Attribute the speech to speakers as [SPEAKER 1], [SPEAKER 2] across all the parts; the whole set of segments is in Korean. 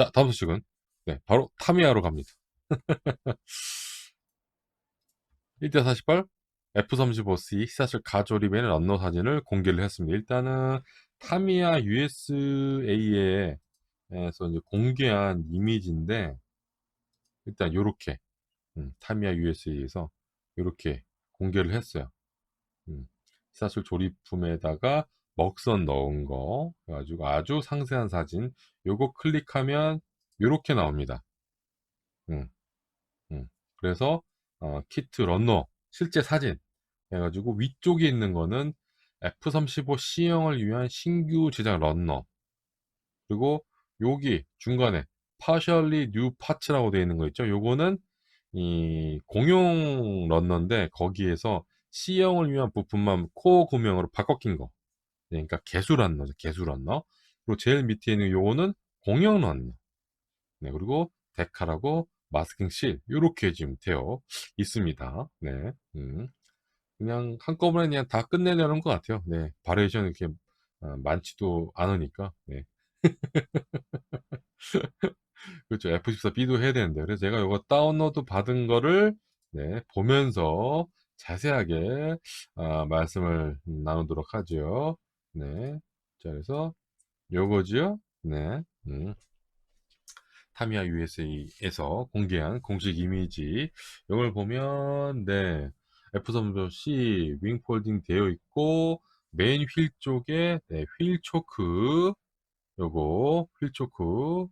[SPEAKER 1] 자, 다음 소식은 네, 바로 타미야로 갑니다. 1대 48 F-35C 시사철 가조립에는 런너 사진을 공개를 했습니다. 일단은 타미야 USA에서 이제 공개한 이미지인데 일단 요렇게 음, 타미야 USA에서 요렇게 공개를 했어요. 음, 시사철 조립품에다가 먹선 넣은 거 그래가지고 아주 상세한 사진 요거 클릭하면 요렇게 나옵니다. 음, 음. 그래서 어, 키트 런너 실제 사진 해가지고 위쪽에 있는 거는 F-35C형을 위한 신규 제작 런너 그리고 여기 중간에 partially new parts라고 되어 있는 거 있죠 요거는 이 공용 런너인데 거기에서 C형을 위한 부품만 코어 구명으로 바꿔 낀거 네, 그러니까 개수 런너죠 개수 런너 그리고 제일 밑에 있는 요거는 공용 런너 네, 그리고 데카라고 마스킹 실 이렇게 지금 되어 있습니다. 네, 음. 그냥 한꺼번에 그냥 다 끝내려는 것 같아요. 네, 바리에이션 이렇게 어, 많지도 않으니까. 네. 그렇죠. F14B도 해야 되는데. 그래서 제가 이거 다운로드 받은 거를 네, 보면서 자세하게 아, 말씀을 나누도록 하죠. 네. 자, 그래서 요거죠. 네. 음. 타미야 USA에서 공개한 공식 이미지 이걸 보면 네 F3.C 윙폴딩 되어 있고 메인 휠 쪽에 네, 휠 초크 요거 휠 초크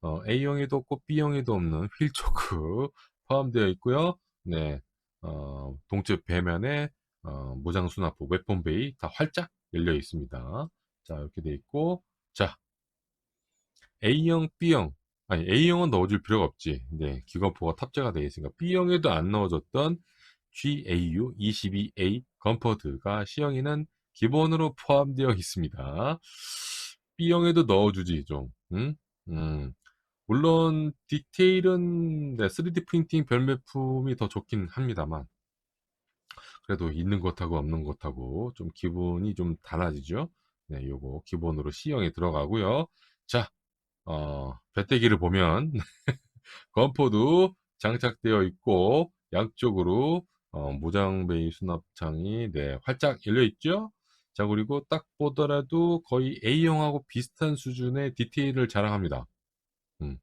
[SPEAKER 1] 어, A형에도 없고 B형에도 없는 휠 초크 포함되어 있고요 네 어, 동쪽 배면에 어, 무장 수납부 웨폰 베이 다 활짝 열려 있습니다 자 이렇게 되어 있고 자 A형 B형 아니 A형은 넣어줄 필요가 없지. 네, 기관포가 탑재가 되어 있으니까 B형에도 안 넣어줬던 GAU22A 건퍼드가 C형에는 기본으로 포함되어 있습니다. B형에도 넣어주지 좀. 음? 음. 물론 디테일은 네, 3D 프린팅 별매품이 더 좋긴 합니다만 그래도 있는 것하고 없는 것하고 좀 기분이 좀 달라지죠. 네, 요거 기본으로 C형에 들어가고요. 자, 어, 배때기를 보면 건포도 장착되어 있고 양쪽으로 어, 무장베이 수납창이 네, 활짝 열려 있죠. 자 그리고 딱 보더라도 거의 A형하고 비슷한 수준의 디테일을 자랑합니다. 음,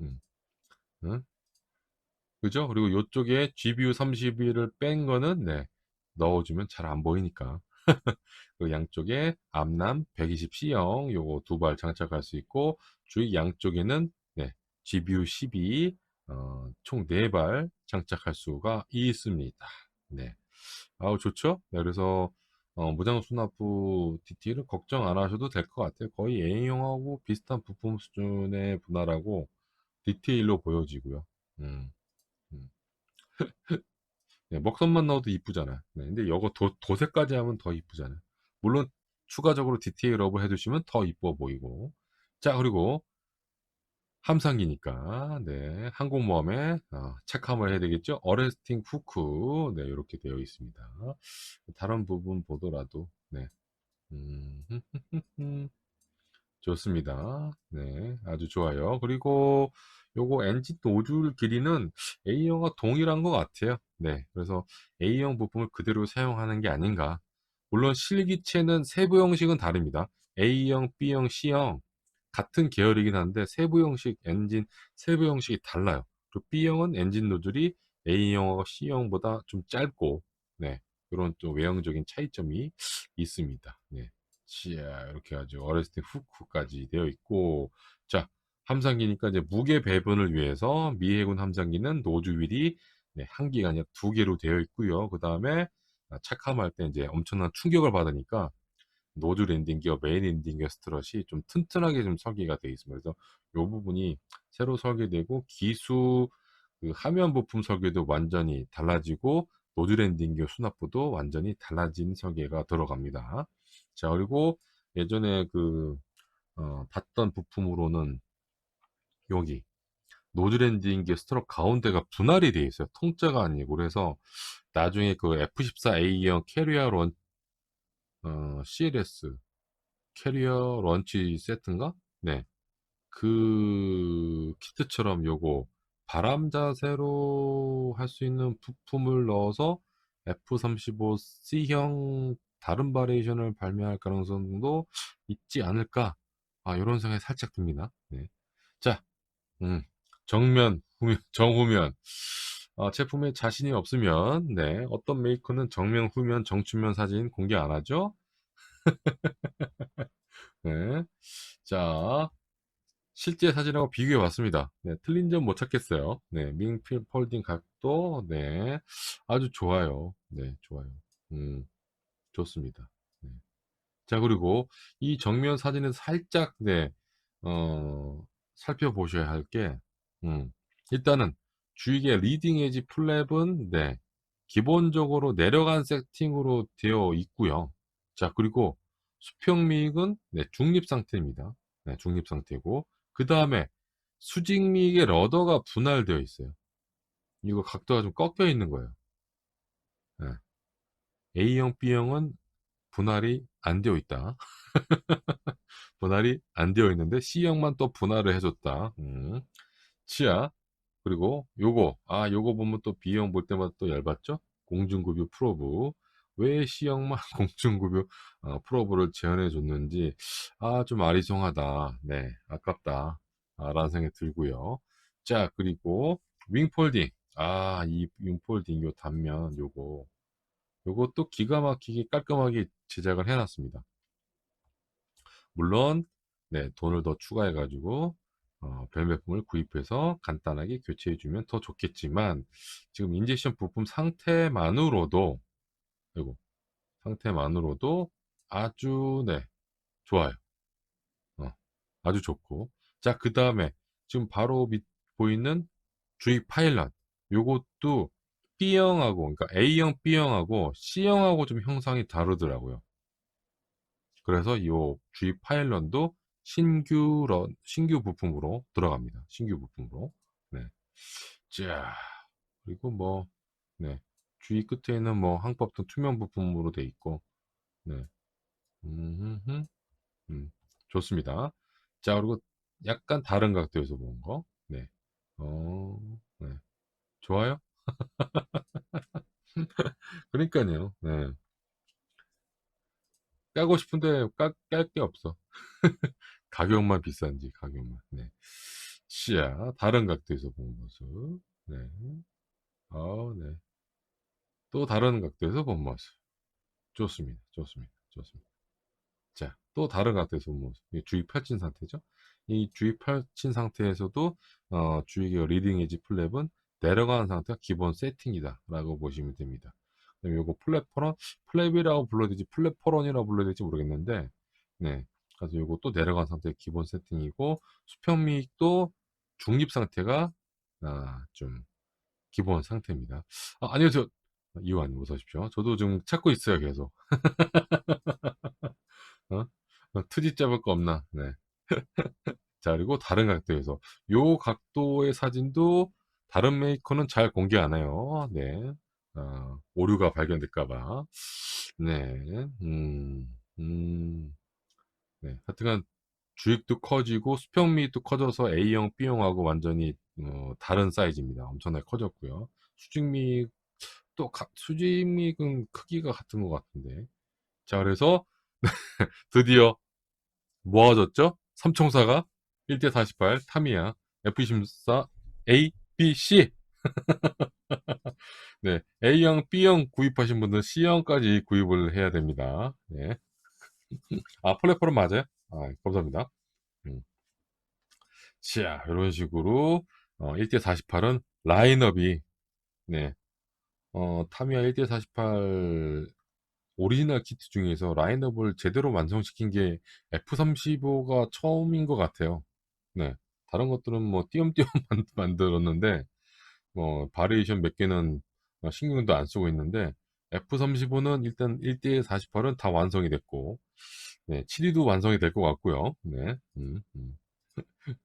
[SPEAKER 1] 음, 음. 그죠? 그리고 이쪽에 GBU 31을 뺀 거는 네, 넣어주면 잘 안 보이니까 그 양쪽에 암남 120C형 요거 두 발 장착할 수 있고 주위 양쪽에는 네, GBU 12 어, 총 4발 장착할 수가 있습니다. 네. 아우 좋죠? 네, 그래서 어, 무장 수납부 디테일은 걱정 안 하셔도 될 것 같아요. 거의 A형하고 비슷한 부품 수준의 분할하고 디테일로 보여지고요. 음, 음. 네, 먹선만 넣어도 이쁘잖아요. 네, 근데 이거 도, 도색까지 하면 더 이쁘잖아요. 물론 추가적으로 디테일업을 해주시면 더 이뻐 보이고 자 그리고 함상기니까 네, 항공모함에 어, 체크함을 해야 되겠죠. 어레스팅 후크 네, 이렇게 되어 있습니다. 다른 부분 보더라도 네. 음, 좋습니다. 네, 아주 좋아요. 그리고 요거 엔진 노즐 길이는 A형과 동일한 것 같아요. 네, 그래서 A형 부품을 그대로 사용하는 게 아닌가. 물론 실기체는 세부 형식은 다릅니다. A형, B형, C형 같은 계열이긴 한데 세부 형식 엔진 세부 형식이 달라요. 그리고 B형은 엔진 노즐이 A형하고 C형보다 좀 짧고 네, 이런 또 외형적인 차이점이 있습니다. 네. 자, 이렇게 아주 어레스팅 후크까지 되어 있고 자, 함상기니까 이제 무게 배분을 위해서 미해군 함상기는 노즐 휠이 네, 한 아니라 두 개로 되어 있고요. 그 다음에 착함할 때 이제 엄청난 충격을 받으니까 노즐 엔딩 기어, 메인 엔딩 기어 스트럿이 좀 튼튼하게 좀 설계가 되어 있습니다. 그래서 이 부분이 새로 설계되고 기수 그 하면 부품 설계도 완전히 달라지고 기어 수납부도 완전히 달라진 설계가 들어갑니다. 자 그리고 예전에 그 어, 봤던 부품으로는 여기 기어 스트럿 가운데가 분할이 되어 있어요. 통짜가 아니고 그래서 나중에 그 F14A형 캐리어 런 어, CLS 캐리어 런치 세트인가? 네. 그 키트처럼 요거 바람 자세로 할 수 있는 부품을 넣어서 F-35 C형 다른 바리에이션을 발매할 가능성도 있지 않을까? 아, 요런 생각이 살짝 듭니다. 네. 자, 음, 정면, 후면, 정후면. 아, 제품에 자신이 없으면, 네, 어떤 메이커는 정면, 후면, 정춘면 사진 공개 안 하죠? 네. 자, 실제 사진하고 비교해 봤습니다. 네, 틀린 점 못 찾겠어요. 네, 밍필 폴딩 각도, 네, 아주 좋아요. 네, 좋아요. 음, 좋습니다. 네. 자, 그리고 이 정면 사진을 살짝, 네, 어, 살펴보셔야 할 게, 음, 일단은 주위에 리딩 에지 플랩은, 네, 기본적으로 내려간 세팅으로 되어 있고요. 자, 그리고 수평 미익은, 네, 중립 상태입니다. 네, 중립 상태고, 그 다음에 수직미익의 러더가 분할되어 있어요. 이거 각도가 좀 꺾여 있는 거예요. 네. A형, B형은 분할이 안 되어 있다. 분할이 안 되어 있는데 C형만 또 분할을 해줬다. 음. 치아 그리고 요거 아 요거 보면 또 B형 볼 때마다 또 열받죠? 공중급유 프로브 왜 C형만 공중급유 어, 프로브를 제안해 줬는지 아 좀 아리송하다. 네 아깝다. 아, 라는 생각이 들고요. 자 그리고 윙폴딩 아 이 윙폴딩 요 단면 요거 요것도 기가 막히게 깔끔하게 제작을 해놨습니다. 물론 네, 돈을 더 추가해 가지고 어, 별매품을 구입해서 간단하게 교체해주면 더 좋겠지만 지금 인젝션 부품 상태만으로도 그리고 상태만으로도 아주 네 좋아요. 어, 아주 좋고 자 그 다음에 지금 바로 밑 보이는 주입 파일럿 요것도 B형하고 그러니까 A형, B형하고 C형하고 좀 형상이 다르더라고요. 그래서 이 주입 파일런도 신규 런, 신규 부품으로 들어갑니다. 신규 부품으로. 네. 자, 그리고 뭐, 네. 주위 끝에는 뭐 항법도 투명 부품으로 돼 있고, 네. 음, 음, 음, 좋습니다. 자, 그리고 약간 다른 각도에서 보는 거. 네. 어, 네. 좋아요? 그러니까요. 네. 까고 싶은데 깔 게 없어. 가격만 비싼지 가격만. 네. 시야 다른 각도에서 본 모습. 네. 어, 네. 또 다른 각도에서 본 모습. 좋습니다. 좋습니다. 좋습니다. 자, 또 다른 각도에서 본 모습. 주위 펼친 상태죠. 이 주위 펼친 상태에서도 어, 주위의 리딩 에지 플랩은 내려가는 상태가 기본 세팅이다 라고 보시면 됩니다 요거 플랫포런 플랩이라고 불러야 되지 플랫포런이라고 불러야 될지 모르겠는데 네 그래서 요거 또 내려간 상태의 기본 세팅이고 수평미익도 중립 상태가 아, 좀 기본 상태입니다 아, 아니요 저 이완 못하십시오 저도 좀 찾고 있어요 계속 어? 어, 투지 잡을 거 없나 네. 자 그리고 다른 각도에서 요 각도의 사진도 다른 메이커는 잘 공개 안 해요. 네. 어, 오류가 발견될까봐. 네. 음, 음. 네. 하여튼간 주익도 커지고 수평미도 커져서 A형, B형하고 완전히 어, 다른 사이즈입니다. 엄청나게 커졌고요. 수직미 또 가, 수직미은 크기가 같은 것 같은데. 자, 그래서 드디어 모아졌죠? 삼총사가 1대 48 타미야 F24 A B, C. 네. A형, B형 구입하신 분들은 C형까지 구입을 해야 됩니다. 네. 아, 플랫폼은 맞아요? 아, 감사합니다. 음. 자, 이런 식으로, 어, 1대 48은 라인업이, 네. 어, 타미야 1대48 오리지널 키트 중에서 라인업을 제대로 완성시킨 게 F35가 처음인 것 같아요. 네. 다른 것들은 뭐 띄엄띄엄 만들었는데 뭐 바리에이션 몇 개는 어, 신경도 안 쓰고 있는데 F35는 일단 1대 48은 다 완성이 됐고 네, 7위도 완성이 될 것 같고요. 네. 음, 음.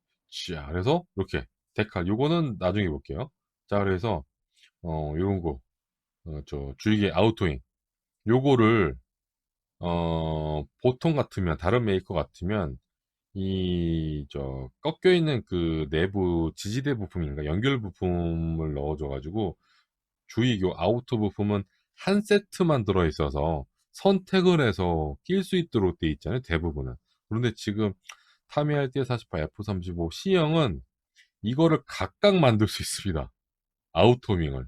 [SPEAKER 1] 자, 그래서 이렇게 데칼 요거는 나중에 볼게요. 자, 그래서 어, 요런 거. 어, 저 주위계 아우토잉 요거를 어, 보통 같으면 다른 메이커 같으면 이 저 꺾여 있는 그 내부 지지대 부품인가 연결 부품을 넣어 줘 가지고 주위 요 아우터 부품은 한 세트만 들어 있어서 선택을 해서 낄 수 있도록 돼 있잖아요, 대부분은. 그런데 지금 타미야 띠48 F35 C형은 이거를 각각 만들 수 있습니다. 아우터윙을.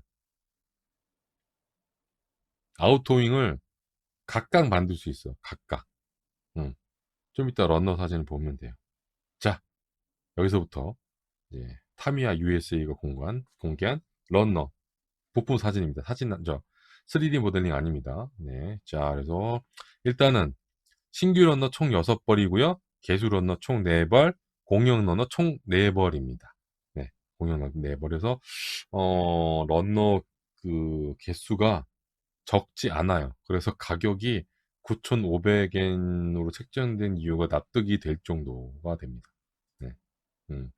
[SPEAKER 1] 아우터윙을 각각 만들 수 있어. 각각. 음. 좀 이따 러너 사진을 보면 돼요. 자, 여기서부터 이제 타미야 USA가 공개한, 공개한 러너 부품 사진입니다. 사진 저 3D 모델링 아닙니다. 네. 자, 그래서 일단은 신규 러너 총 6벌이고요. 개수 러너 총 4벌, 공용 러너 총 4벌입니다. 네. 공용 러너 4벌에서 어, 러너 그 개수가 적지 않아요. 그래서 가격이 9,500 엔으로 책정된 이유가 납득이 될 정도가 됩니다. 네. 음.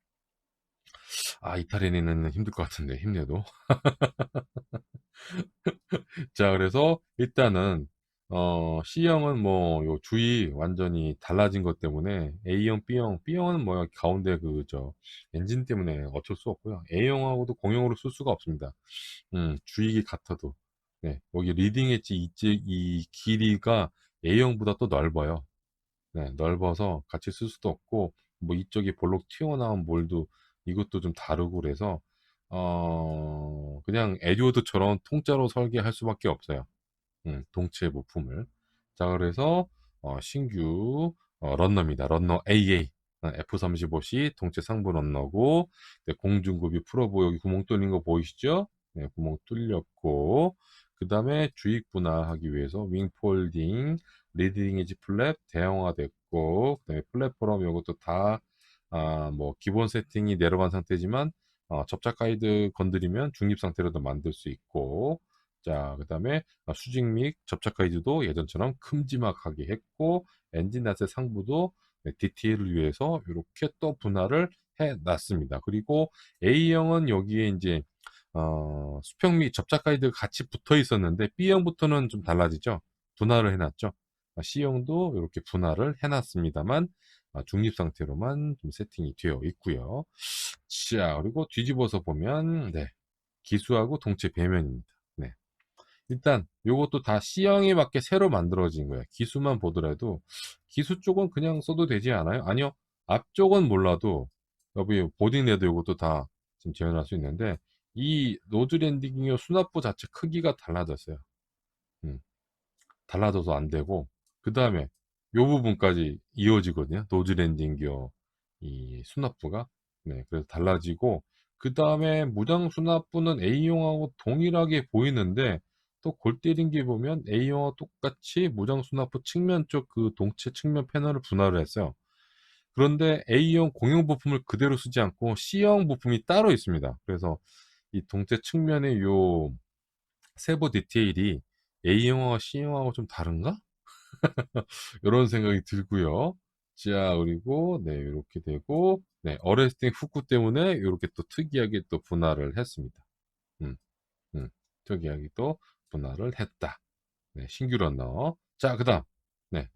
[SPEAKER 1] 아, 이탈리아는 힘들 것 같은데, 힘내도. 자, 그래서 일단은, 어, C형은 뭐, 요 주위 완전히 달라진 것 때문에 A형, B형, B형은 뭐, 가운데 그, 저, 엔진 때문에 어쩔 수 없고요. A형하고도 공용으로 쓸 수가 없습니다. 음, 주익이 같아도. 네, 여기 리딩 엣지 이쪽 이 길이가 A형보다 또 넓어요. 네, 넓어서 같이 쓸 수도 없고 뭐 이쪽이 볼록 튀어나온 몰도 이것도 좀 다르고 그래서 어 그냥 에듀워드처럼 통짜로 설계할 수밖에 없어요. 음, 동체 부품을. 자, 그래서 어, 신규 어, 런너입니다. 런너 AA F35C 동체 상부 런너고 네, 공중급이 풀어보 여기 구멍 뚫린 거 보이시죠? 네, 구멍 뚫렸고 그 다음에 주익 분할하기 위해서 윙 폴딩, 리딩 에지 플랩 대형화됐고 그 다음에 플랫포럼 이것도 다 아, 뭐 기본 세팅이 내려간 상태지만 어, 접착 가이드 건드리면 중립 상태로도 만들 수 있고 자, 그 다음에 수직 및 접착 가이드도 예전처럼 큼지막하게 했고 엔진 낫의 상부도 네, 디테일을 위해서 이렇게 또 분할을 해 놨습니다. 그리고 A형은 여기에 이제 어, 수평 및 접착 가이드가 같이 붙어 있었는데 B형부터는 좀 달라지죠. 분할을 해놨죠. 아, C형도 이렇게 분할을 해놨습니다만 아, 중립 상태로만 좀 세팅이 되어 있고요. 자, 그리고 뒤집어서 보면 네, 기수하고 동체 배면입니다. 네. 일단 이것도 다 C형에 맞게 새로 만들어진 거예요. 기수만 보더라도 기수 쪽은 그냥 써도 되지 않아요? 아니요. 앞쪽은 몰라도 여기 보딩 레드 이것도 다 지금 재현할 수 있는데 이 노즐 랜딩기어 수납부 자체 크기가 달라졌어요. 음, 달라져서 안 되고 그 다음에 요 부분까지 이어지거든요. 노즐 랜딩 기어 이 수납부가 네, 그래서 달라지고 그 다음에 무장 수납부는 A형하고 동일하게 보이는데 또 골 때린 게 보면 A형과 똑같이 무장 수납부 측면 쪽 그 동체 측면 패널을 분할을 했어요. 그런데 A형 공용 부품을 그대로 쓰지 않고 C형 부품이 따로 있습니다. 그래서 이 동체 측면의 요 세부 디테일이 A형하고 C형하고 좀 다른가? 이런 생각이 들고요. 자, 그리고 네, 이렇게 되고 네, 어레스팅 후크 때문에 이렇게 또 특이하게 또 분할을 했습니다. 음, 음, 특이하게 또 분할을 했다. 네, 신규 런너. 자, 그 다음 네,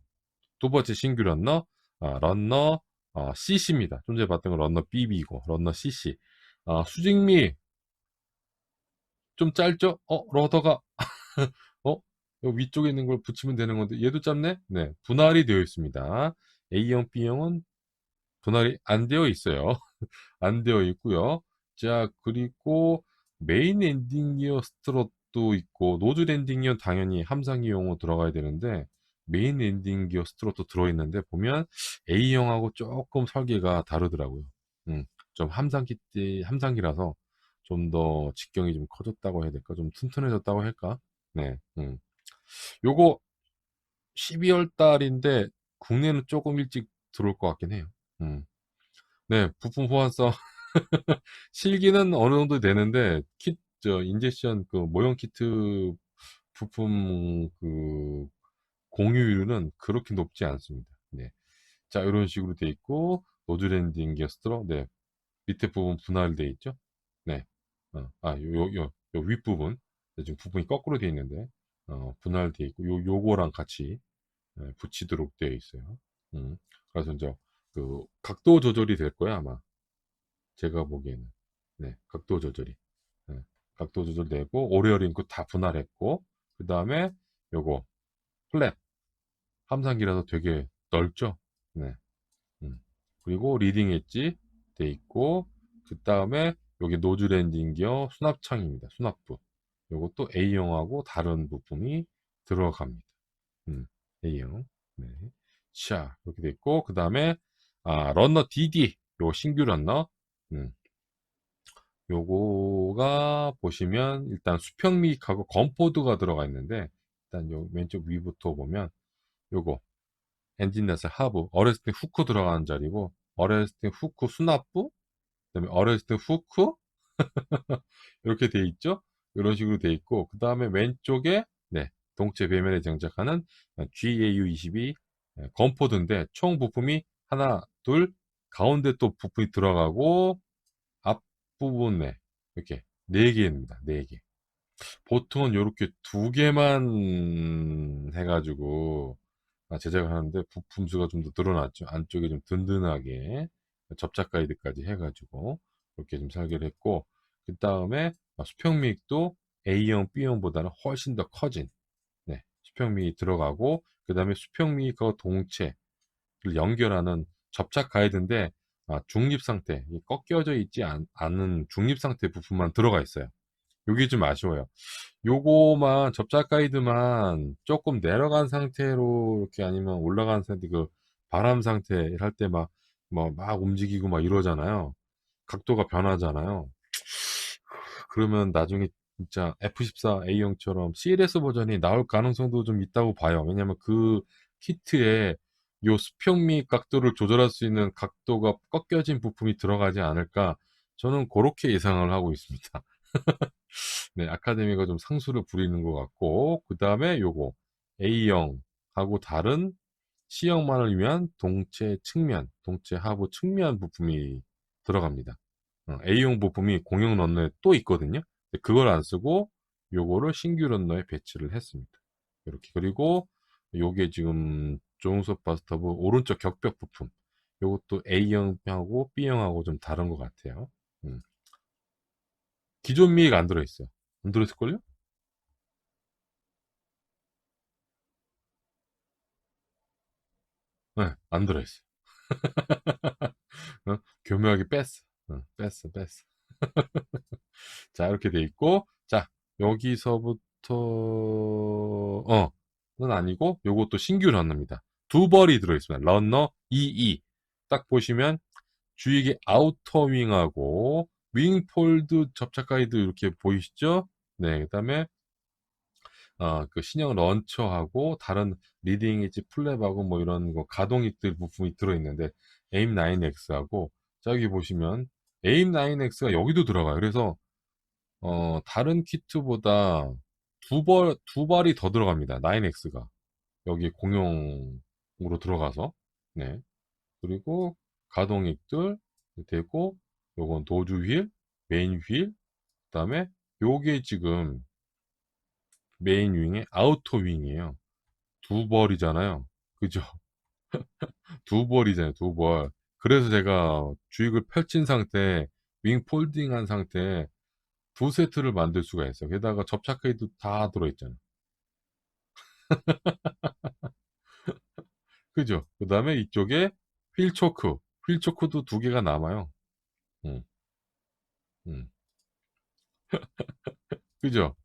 [SPEAKER 1] 두 번째 신규 런너, 아, 런너 어, CC입니다. 좀 전에 봤던 건 런너 BB고 런너 CC. 아, 수직미 좀 짧죠? 어, 러더가 어? 위쪽에 있는 걸 붙이면 되는 건데 얘도 짧네? 네, 분할이 되어 있습니다. A형, B형은 분할이 안 되어 있어요. 안 되어 있고요. 자, 그리고 메인 엔딩 기어 스트롯도 있고 노즐 엔딩 기어 당연히 함상기용으로 들어가야 되는데 메인 엔딩 기어 스트롯도 들어있는데 보면 A형하고 조금 설계가 다르더라고요. 음, 좀 함상기 때 함상기라서 좀 더 직경이 좀 커졌다고 해야 될까? 좀 튼튼해졌다고 할까? 네, 음. 요거 12월 달인데 국내는 조금 일찍 들어올 것 같긴 해요. 음. 네, 부품 호환성 실기는 어느 정도 되는데 킷, 저 인젝션 그 모형 키트 부품 그 공유율은 그렇게 높지 않습니다. 네. 자, 이런 식으로 돼 있고 노즐 엔딩 게스트로 네. 밑에 부분 분할돼 있죠? 네. 어, 아, 요, 요, 요, 요 윗부분. 네, 지금 부분이 거꾸로 돼 있는데 어, 분할돼 있고 요 요거랑 같이 예, 붙이도록 되어 있어요. 음, 그래서 이제 그 각도 조절이 될 거야 아마 제가 보기에는 네 각도 조절이 네, 각도 조절되고 오리얼 잉크 다 분할했고 그 다음에 요거 플랫 함상기라서 되게 넓죠 네 음. 그리고 리딩 엣지 돼 있고 그 다음에 여기 노즐 엔진 기어 수납창입니다. 수납부. 요것도 A형하고 다른 부품이 들어갑니다. 음, A형. 네. 자 이렇게 돼 있고 그 다음에 아, 러너 DD 요 신규 러너. 음. 요거가 보시면 일단 수평 미익하고 건포드가 들어가 있는데 일단 요 왼쪽 위부터 보면 요거 엔진 나슬 하부 때 후크 들어가는 자리고 때 후크 수납부 그다음에 어렸을 때 후크 이렇게 돼 있죠 이런 식으로 돼 있고 그 다음에 왼쪽에 네 동체 배면에 장착하는 GAU22 네, 건포드인데 총 부품이 하나 둘 가운데 또 부품이 들어가고 앞부분에 이렇게 네 개입니다 네 개. 보통은 이렇게 두 개만 해가지고 아, 제작을 하는데 부품 수가 좀 더 늘어났죠. 안쪽에 좀 든든하게 접착 가이드까지 해가지고 이렇게 좀 설계를 했고 그 다음에 수평 미익도 A형, B형보다는 훨씬 더 커진 네, 수평 미익 들어가고 그 다음에 수평 미익하고 동체를 연결하는 접착 가이드인데 아, 중립 상태, 꺾여져 있지 않, 은 중립 상태 부품만 들어가 있어요. 요게 좀 아쉬워요. 요거만 접착 가이드만 조금 내려간 상태로 이렇게 아니면 올라간 상태 그 바람 상태 할 때 막 뭐 막 움직이고 막 이러잖아요. 각도가 변하잖아요. 그러면 나중에 진짜 F14A형처럼 CLS 버전이 나올 가능성도 좀 있다고 봐요. 왜냐면 그 키트에 요 수평미 각도를 조절할 수 있는 각도가 꺾여진 부품이 들어가지 않을까 저는 그렇게 예상을 하고 있습니다. 네, 아카데미가 좀 상수를 부리는 것 같고 그 다음에 요거 A형하고 다른 C형만을 위한 동체 측면, 동체 하부 측면 부품이 들어갑니다. 어, A형 부품이 공용 런너에 또 있거든요. 그걸 안 쓰고 요거를 신규 런너에 배치를 했습니다. 이렇게 그리고 요게 지금 조응섭 바스터브 오른쪽 격벽 부품 요것도 A형하고 B형하고 좀 다른 것 같아요. 음. 기존 미익 안 들어있어요. 안 들어있을걸요? 네, 안 들어있어요. 어? 교묘하게 뺐어. 어, 뺐어, 뺐어. 자, 이렇게 돼 있고, 자, 여기서부터, 어, 는 아니고, 요것도 신규 런너입니다. 두 벌이 들어있습니다. 런너 22. 딱 보시면, 주익의 아우터 윙하고, 윙 폴드 접착 가이드 이렇게 보이시죠? 네, 그 다음에 어, 그 신형 런처하고 다른 리딩 엣지 플랩하고 뭐 이런 거 가동익들 부품이 들어있는데 AIM9X하고 저기 보시면 AIM9X가 여기도 들어가요. 그래서 어, 다른 키트보다 두 벌, 두 발이 더 들어갑니다. 9X가. 여기 공용으로 들어가서. 네. 그리고 가동익들 되고 요건 도주 휠, 메인 휠, 그 다음에 요게 지금 메인 윙의 아우터 윙이에요. 두 벌이잖아요. 그죠? 두 벌이잖아요. 두 벌. 그래서 제가 주익을 펼친 상태, 윙 폴딩한 상태 두 세트를 만들 수가 있어요. 게다가 접착 헤이도 다 들어있잖아요. 그죠? 그 다음에 이쪽에 휠 초크, 휠 초크도 두 개가 남아요. 음. 음. 그죠?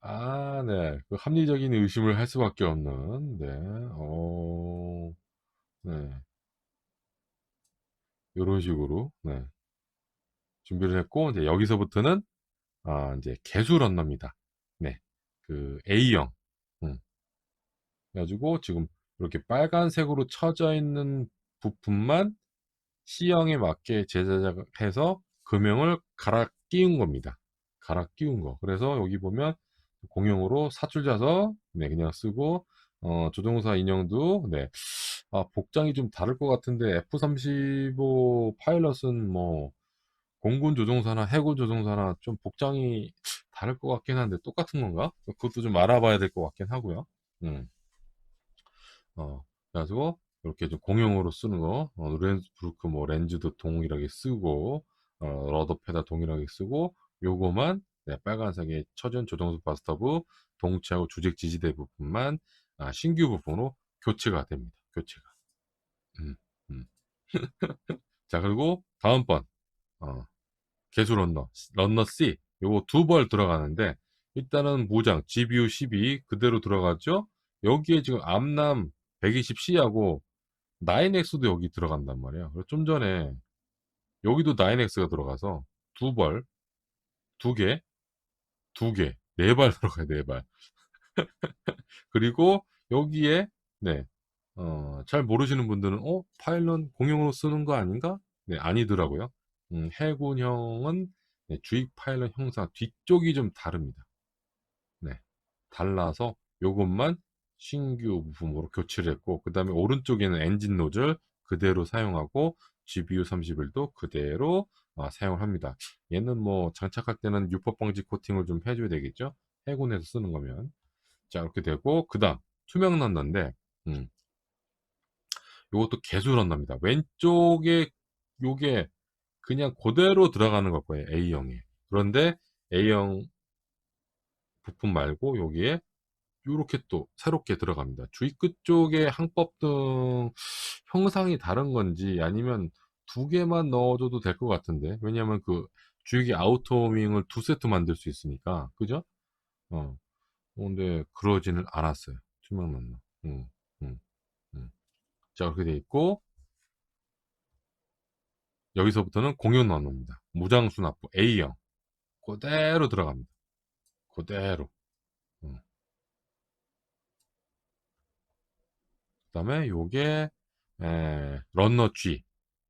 [SPEAKER 1] 아, 네. 그 합리적인 의심을 할 수밖에 없는, 네. 어, 네. 요런 식으로, 네. 준비를 했고, 이제 여기서부터는, 아, 이제 개수 런너입니다. 네. 그 A형. 음. 그래 가지고 지금 이렇게 빨간색으로 쳐져 있는 부품만 C형에 맞게 제작해서 금형을 갈아 끼운 겁니다. 갈아 끼운 거. 그래서 여기 보면 공용으로 사출 자서 네, 그냥 쓰고 어, 조종사 인형도 네. 아, 복장이 좀 다를 것 같은데 F-35 파일럿은 뭐 공군 조종사나 해군 조종사나 좀 복장이 다를 것 같긴 한데 똑같은 건가? 그것도 좀 알아봐야 될 것 같긴 하고요. 음. 어, 그래가지고 이렇게 좀 공용으로 쓰는 거, 어, 렌즈브루크 뭐 렌즈도 동일하게 쓰고, 어, 러더 패다 동일하게 쓰고, 요거만 네, 빨간색의 처전 조정수 바스터브 동체하고 조직 지지대 부분만 아, 신규 부분으로 교체가 됩니다. 교체가. 음, 음. 자 그리고 다음번 어, 개수 런너 런너 C 요거 두 벌 들어가는데 일단은 무장 GBU 12 그대로 들어가죠. 여기에 지금 암남 120C하고 9X도 여기 들어간단 말이야. 그래서 좀 전에 여기도 9X가 들어가서 두 벌, 두 개, 두 개, 네 발 들어가요, 네 발. 그리고 여기에 네, 어, 잘 모르시는 분들은 어, 파일럿 공용으로 쓰는 거 아닌가? 네, 아니더라고요. 음, 해군형은 네, 주익 파일럿 형상 뒤쪽이 좀 다릅니다. 네, 달라서 요것만 신규 부품으로 교체를 했고 그 다음에 오른쪽에는 엔진 노즐 그대로 사용하고 GBU 31도 그대로 아, 사용을 합니다. 얘는 뭐 장착할 때는 유법 방지 코팅을 좀 해줘야 되겠죠? 해군에서 쓰는 거면 자 이렇게 되고 그 다음 투명 런너인데 음, 요것도 개수 런너입니다. 왼쪽에 요게 그냥 그대로 들어가는 걸 거예요. A형에 그런데 A형 부품 말고 여기에 요렇게 또 새롭게 들어갑니다. 주의 끝 쪽에 항법 등 형상이 다른 건지 아니면 두 개만 넣어줘도 될 것 같은데 왜냐면 그 주익이 아우터윙을 두 세트 만들 수 있으니까 그죠? 어 근데 그러지는 않았어요. 투명 런너. 음, 음, 음. 자 그렇게 돼 있고 여기서부터는 공용 런너입니다. 무장 수납부 A형 그대로 들어갑니다. 그대로. 음. 그 다음에 요게 에, 런너 G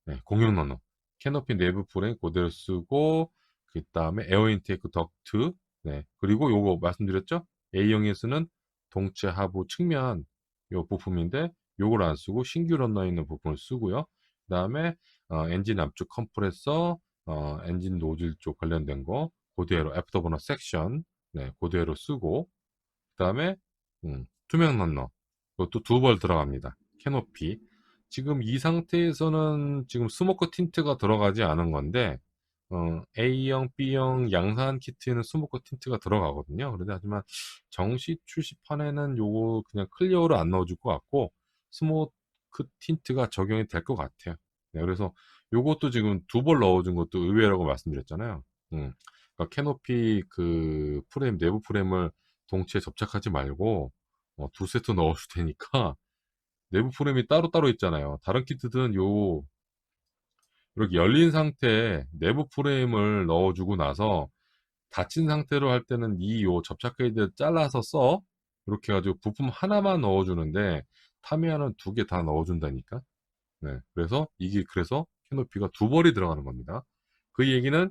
[SPEAKER 1] 네, 공용 런너. 캐노피 내부 프레임 그대로 쓰고 그 다음에 에어 인테이크 덕트 네, 그리고 요거 말씀드렸죠? A형에 쓰는 동체 하부 측면 요 부품인데 요걸 안 쓰고 신규 런너 있는 부분을 쓰고요. 그 다음에 어, 엔진 압축 컴프레서 어, 엔진 노즐 쪽 관련된 거 그대로 애프터버너 섹션 네, 그대로 쓰고 그 다음에 음, 투명 런너 이것도 두 벌 들어갑니다. 캐노피. 지금 이 상태에서는 지금 스모커 틴트가 들어가지 않은 건데 어, A형, B형 양산 키트에는 스모커 틴트가 들어가거든요. 그런데 하지만 정식 출시판에는 요거 그냥 클리어로 안 넣어줄 것 같고 스모크 틴트가 적용이 될 것 같아요. 네, 그래서 요것도 지금 두 벌 넣어준 것도 의외라고 말씀드렸잖아요. 음, 그러니까 캐노피 그 프레임 내부 프레임을 동체에 접착하지 말고 어, 두 세트 넣어줄 테니까 내부 프레임이 따로따로 있잖아요. 다른 키트들은 요 이렇게 열린 상태에 내부 프레임을 넣어주고 나서 닫힌 상태로 할 때는 이 요 접착 게이드 잘라서 써 이렇게 해가지고 부품 하나만 넣어주는데 타미야는 두 개 다 넣어준다니까. 네, 그래서 이게 그래서 캐노피가 두 벌이 들어가는 겁니다. 그 얘기는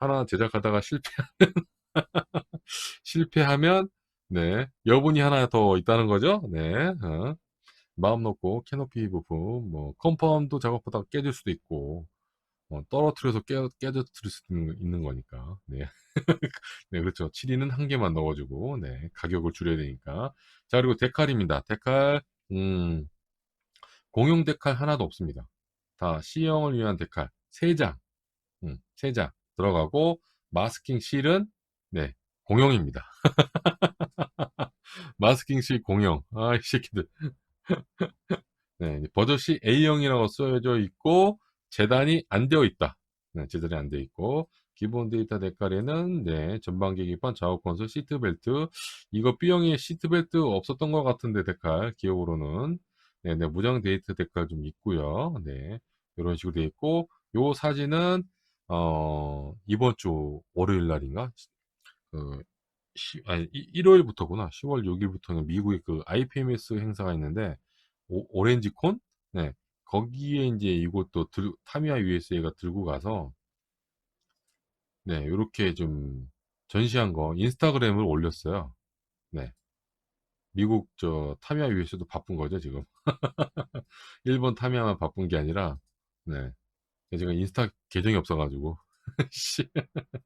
[SPEAKER 1] 하나 제작하다가 실패하면 실패하면 네. 여분이 하나 더 있다는 거죠. 네, 어. 마음 놓고 캐노피 부품 뭐 컴파운드 작업하다가 깨질 수도 있고 어, 떨어뜨려서 깨, 깨져뜨릴 수 있는, 있는 거니까. 네. 네 그렇죠. 7위는 한 개만 넣어주고 네 가격을 줄여야 되니까. 자 그리고 데칼입니다. 데칼 음, 공용 데칼 하나도 없습니다. 다 C형을 위한 데칼. 3장. 음, 3장 들어가고 마스킹 실은 네 공용입니다 마스킹 실 공용. 아 이 새끼들. 네, 버젓이 A형이라고 써져 있고 재단이 안 되어 있다. 네, 재단이 안 되어 있고 기본 데이터 데칼에는 네, 전방 계기판, 좌우 콘솔, 시트 벨트. 이거 B형에 시트 벨트 없었던 것 같은데 데칼 기억으로는. 네, 네, 무장 데이터 데칼 좀 있고요. 네, 이런 식으로 되어 있고 요 사진은 어, 이번 주 월요일 날인가? 그 시, 아니 1월부터구나 10월 6일부터는 미국의 그 IPMS 행사가 있는데 오, 렌지 콘? 네. 거기에 이제 이것도 들, 타미야 USA가 들고 가서 네, 이렇게 좀 전시한 거 인스타그램을 올렸어요. 네. 미국 저 타미야 USA도 바쁜 거죠, 지금. 일본 타미야만 바쁜 게 아니라 네. 제가 인스타 계정이 없어 가지고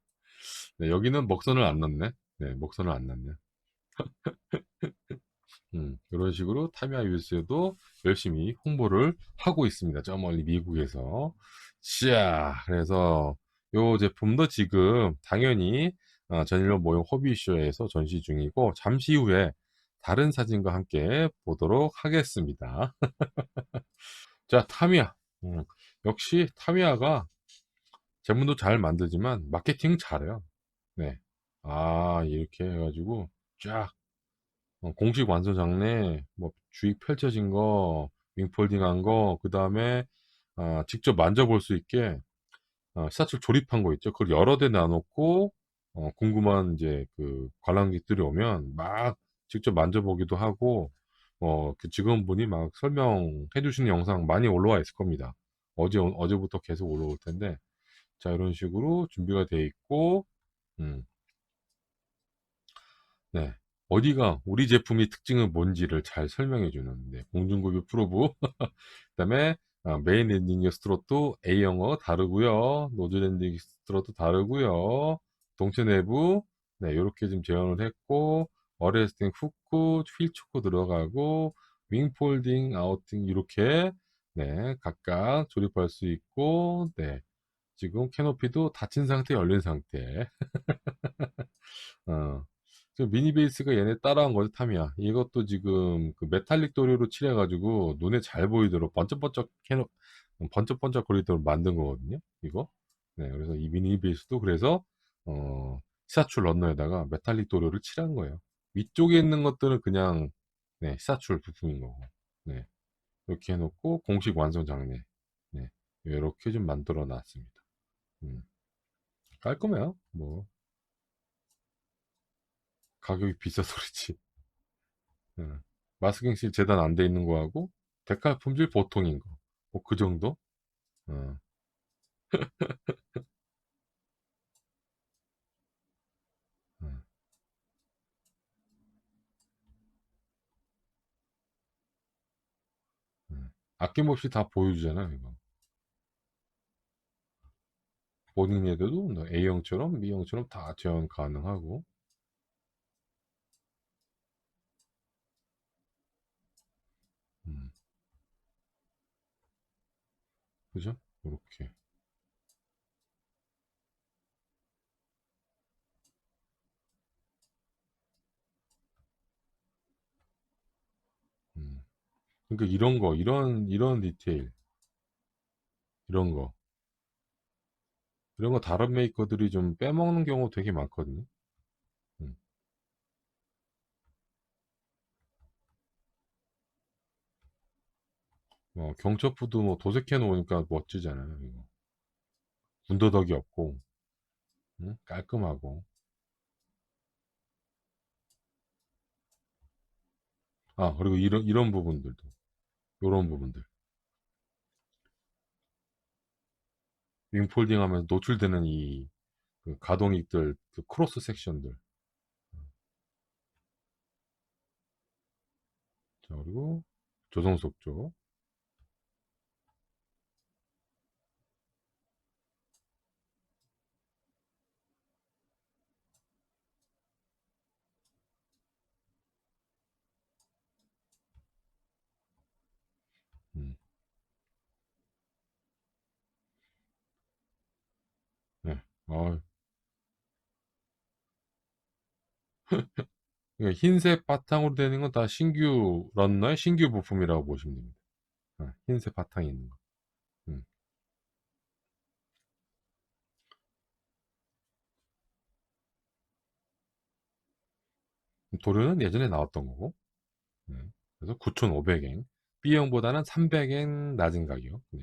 [SPEAKER 1] 네, 여기는 먹선을 안 넣네. 네, 먹선을 안 넣네. 음, 이런 식으로 타미야 유스도 열심히 홍보를 하고 있습니다. 저 멀리 미국에서. 자, 그래서 요 제품도 지금 당연히 어, 전일로 모형 호비쇼에서 전시 중이고 잠시 후에 다른 사진과 함께 보도록 하겠습니다. 자, 타미야. 음, 역시 타미야가 제품도 잘 만들지만 마케팅 잘해요. 네. 아, 이렇게 해가지고 쫙 어, 공식 완성 장례, 뭐 주익 펼쳐진 거, 윙폴딩한 거, 그 다음에 아, 직접 만져볼 수 있게 어, 시사철 조립한 거 있죠. 그걸 여러 대 놔놓고 어, 궁금한 이제 그 관람객들이 오면 막 직접 만져보기도 하고 어, 그 직원분이 막 설명해 주시는 영상 많이 올라와 있을 겁니다. 어제 어제부터 계속 올라올 텐데 자 이런 식으로 준비가 돼 있고 음, 네. 어디가 우리 제품의 특징은 뭔지를 잘 설명해 주는 네, 공중급유 프로브. 그다음에 아, 메인 랜딩 스트롯도 A 영어 다르고요. 노즈 랜딩 스트롯도 다르고요. 동체 내부 네 이렇게 좀 재현을 했고 어레스팅 후크 휠 초크 들어가고 윙 폴딩 아웃팅 이렇게 네 각각 조립할 수 있고 네. 지금 캐노피도 닫힌 상태 열린 상태. 어. 그 미니 베이스가 얘네 따라한 거죠, 탐이야. 이것도 지금 그 메탈릭 도료로 칠해가지고 눈에 잘 보이도록 번쩍번쩍 해놓, 번쩍번쩍 거리도록 만든 거거든요, 이거. 네, 그래서 이 미니 베이스도 그래서, 어, 시사출 런너에다가 메탈릭 도료를 칠한 거예요. 위쪽에 있는 것들은 그냥, 네, 시사출 부품인 거고. 네, 이렇게 해놓고 공식 완성 장례. 네, 이렇게 좀 만들어 놨습니다. 음, 깔끔해요, 뭐. 가격이 비싸서 그렇지. 예. 마스킹실 재단 안 돼 있는 거하고 데칼 품질 보통인 거. 뭐 그 정도? 어. 어. 어. 아낌없이 다 보여주잖아, 이거. 본인에도 뭐 A형처럼 B형처럼 다 재현 가능하고. 그죠? 이렇게. 음. 그러니까 이런 거, 이런 이런 디테일, 이런 거, 이런 거 다른 메이커들이 좀 빼먹는 경우 되게 많거든요. 음. 어, 경첩부도 뭐 도색해 놓으니까 멋지잖아요, 이거. 군더더기 없고, 응? 깔끔하고. 아, 그리고 이런, 이런 부분들도. 이런 부분들. 윙폴딩 하면 노출되는 이, 그 가동익들, 그 크로스 섹션들. 자, 그리고 조정석 쪽. 음, 네. 아, 그러니까 흰색 바탕으로 되는 건 다 신규 런너의 신규 부품이라고 보시면 됩니다. 아, 흰색 바탕이 있는 거. 음. 도료는 예전에 나왔던 거고. 네. 그래서 9,500엔. B형보다는 300엔 낮은 가격. 네.